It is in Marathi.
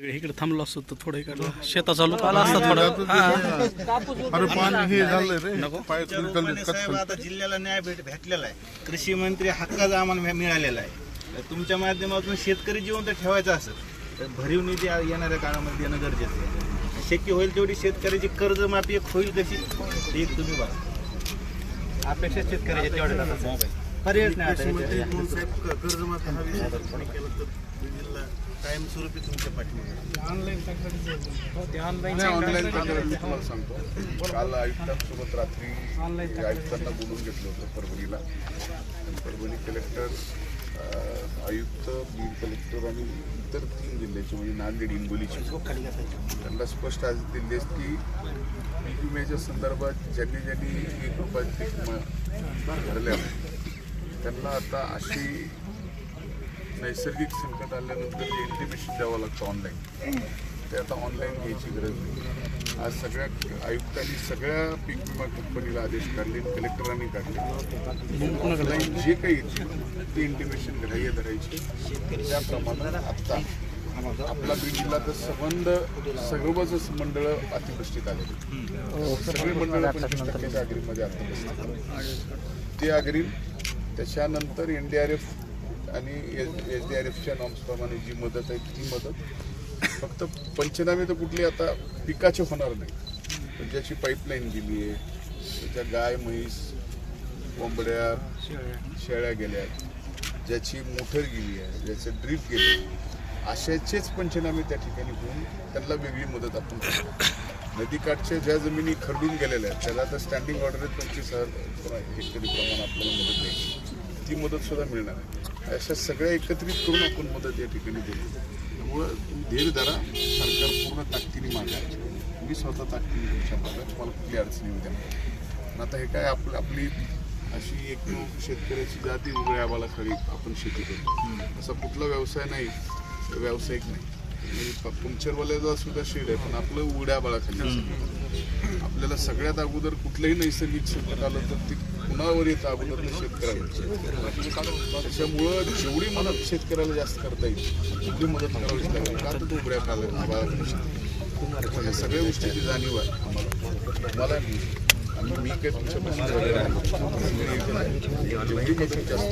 इकडे थांबलो असतो तर थोडं इकडं शेताचा लोक आला असता थोडा. अरे पाणी हे रे. साहेब आता जिल्ह्याला न्याय भेट भेटलेला आहे. कृषी मंत्री हक्काचा आम्हाला मिळ- मिळालेला आहे. तर तुमच्या माध्यमातून शेतकरी जिवंत ठेवायचा असेल तर भरीव निधी येणाऱ्या काळामध्ये देणं गरजेचं आहे. शक्य होईल तेवढी शेतकऱ्याची कर्जमाफी एक होईल कशी ते एक तुम्ही बघा. अपेक्षा शेतकऱ्याच्या तेवढ्या पर्यायच नाही आता याच्यावर. कर्जमाफी हा विषय जर कोणी केला तर जिल्हा कायमस्वरूपी तुमच्या पाठीमागे ऑनलाईन तक्रार मी तुम्हाला सांगतो. काल आयुक्तांसोबत रात्री आयुक्तांना बोलून घेतलं होतं परभणीला. आणि परभणी कलेक्टर अं, आयुक्त बीड कलेक्टर आणि इतर तीन जिल्ह्याचे म्हणजे नांदेड हिंगोलीचे. त्यांना स्पष्ट आज दिले की पीक विम्याच्या संदर्भात ज्यांनी ज्यांनी एक रुपयात पीक विमा भरल्या त्यांना आता अशी नैसर्गिक संकट आल्यानंतर जे इंटिमेशन द्यावं लागतं ऑनलाईन ते आता ऑनलाईन घ्यायची गरज नाही. आज सगळ्या आयुक्तांनी सगळ्या पीक विमा कंपनीला आदेश काढले कलेक्टरांनी काढले. ऑनलाईन जे काही ते इंटिमेशन ग्राह्य धरायचे. त्याप्रमाणे आत्ता आपला बीड जिल्ह्याचा संबंध सर्वच मंडळ अतिवृष्टीत आलेले सगळी मंडळं पंचवीस टक्क्याच्या अग्रीमध्ये अतिवृष्टी ते अग्रीम त्याच्यानंतर एन डी आर एफ आणि एस एस डी आर एफच्या नॉर्म्सप्रमाणे जी मदत आहे ती मदत? फक्त पंचनामे तर कुठले आता पिकाचे होणार नाही. पण ज्याची पाईपलाईन गेली आहे त्याच्या गाय म्हैस कोंबड्या शेळ्या गेल्या ज्याची मोटर गेली आहे ज्याचं ड्रीप गेले अशाचेच पंचनामे त्या ठिकाणी होऊन त्यांना वेगळी मदत आपण करतो. नदीकाठच्या ज्या जमिनी खरडून गेलेल्या आहेत त्याला तर स्टँडिंग ऑर्डर पंचवीस हजार हेक्टरी प्रमाण आपल्याला मदत द्यायची. ती मदत सुद्धा मिळणार आहे. अशा सगळ्या एकत्रित करून आपण मदत या ठिकाणी देतो त्यामुळं तुम्ही धीर धरा. सरकार पूर्ण ताकदीने मागा मी स्वतः ताकदीने तुमच्या मागा तुम्हाला कुठली अडचणी येऊ द्या. आता हे काय आपलं आपली अशी एक शेतकऱ्याची जाती उघड्या आबाळाखाली आपण शेती करतो असा कुठला व्यवसाय नाही. व्यावसायिक नाही. म्हणजे प- पंक्चरवाल्याचा सुद्धा शेड आहे. पण आपलं उघड्या बाळा खाली आपल्याला सगळ्यात अगोदर कुठलंही नैसर्गिक संकट आलं तर ते कुणावर येतं अगोदर ते शेतकऱ्याला त्याच्यामुळं जेवढी मदत शेतकऱ्याला जास्त करता येईल तेवढी मदत करावीच लागेल का तर उघड्या काल सगळ्या गोष्टीची जाणीव आहे आम्हाला. मला आणि मी. जेवढी मदत जास्त